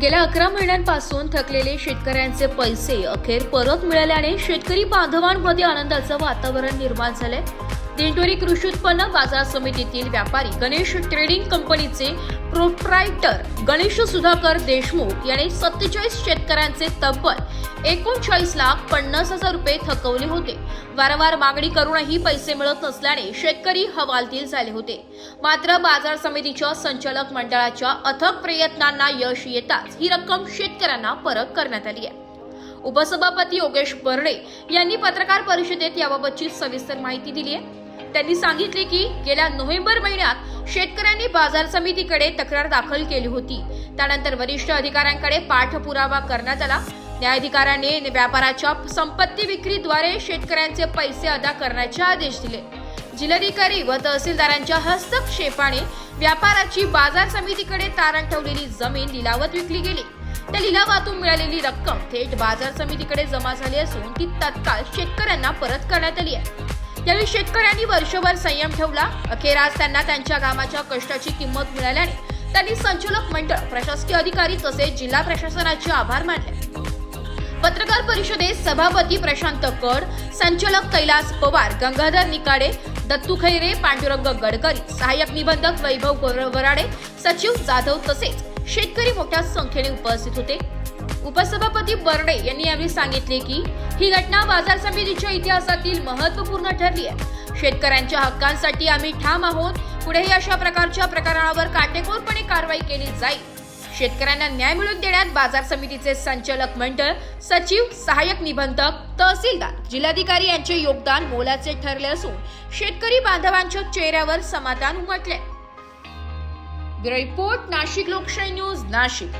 गेल्या अकरा महिन्यांपासून थकलेले शेतकऱ्यांचे पैसे अखेर परत मिळाल्याने शेतकरी बांधवांमध्ये आनंदाचं वातावरण निर्माण झालंय. दिंडोरी कृषी उत्पन्न बाजार समितीतील व्यापारी गणेश ट्रेडिंग कंपनीचे प्रोप्रायटर गणेश सुधाकर देशमुख यांनी सत्तेचाळीस शेतकऱ्यांचे तब्बल एकोणचाळीस लाख पन्नास हजार रुपये थकवले होते. वारंवार मागणी करूनही पैसे मिळत नसल्याने शेतकरी हवालदिल झाले होते. मात्र बाजार समितीच्या संचालक मंडळाच्या अथक प्रयत्नांना यश येताच ही रक्कम शेतकऱ्यांना परत करण्यात आली आहे. उपसभापती योगेश बर्डे यांनी पत्रकार परिषदेत याबाबतची सविस्तर माहिती दिली आहे. त्यांनी सांगितले की गेल्या नोव्हेंबर महिन्यात शेतकऱ्यांनी बाजार समितीकडे तक्रार दाखल केली होती. त्यानंतर वरिष्ठ अधिकाऱ्यांकडे पाठपुरावा करण्यात आला. न्यायाधिकाऱ्याने व्यापाराच्या संपत्ती विक्रीद्वारे शेतकऱ्यांचे पैसे अदा करण्याचे आदेश दिले. जिल्हाधिकारी व तहसीलदारांच्या हस्तक्षेपाने व्यापाराची बाजार समितीकडे तारण ठेवलेली जमीन लिलावत विकली गेली. त्या लिलावातून मिळालेली रक्कम थेट बाजार समितीकडे जमा झाली असून ती तत्काळ शेतकऱ्यांना परत करण्यात आली आहे. यावेळी शेतकऱ्यांनी वर्षभर संयम ठेवला. अखेर आज त्यांना त्यांच्या कामाच्या कष्टाची किंमत मिळाल्याने त्यांनी संचालक मंडळ प्रशासकीय अधिकारी तसेच जिल्हा प्रशासनाचे आभार मानले. पत्रकार परिषदेत सभापती प्रशांत कड संचालक कैलास पवार गंगाधर निकाडे दत्तू खैरे पांडुरंग गडकरी सहाय्यक निबंधक वैभव गोर- वराडे सचिव जाधव तसेच शेतकरी मोठ्या संख्येने उपस्थित होते. उपसभापती बर्डे यांनी यावेळी सांगितले की ही घटना बाजार समितीच्या इतिहासातील महत्त्वपूर्ण ठरली आहे. शेतकऱ्यांच्या हक्कांसाठी आम्ही ठाम आहोत. पुढेही अशा प्रकारच्या प्रकरणावर काटेकोरपणे कारवाई केली जाईल. शेतकऱ्यांना न्याय मिळवून देण्यात बाजार समितीचे संचालक मंडळ सचिव सहाय्यक निबंधक तहसीलदार जिल्हाधिकारी यांचे योगदान मोलाचे ठरले असून शेतकरी बांधवांच्या चेहऱ्यावर समाधान उमटले. रिपोर्ट नाशिक लोकशाही न्यूज नाशिक.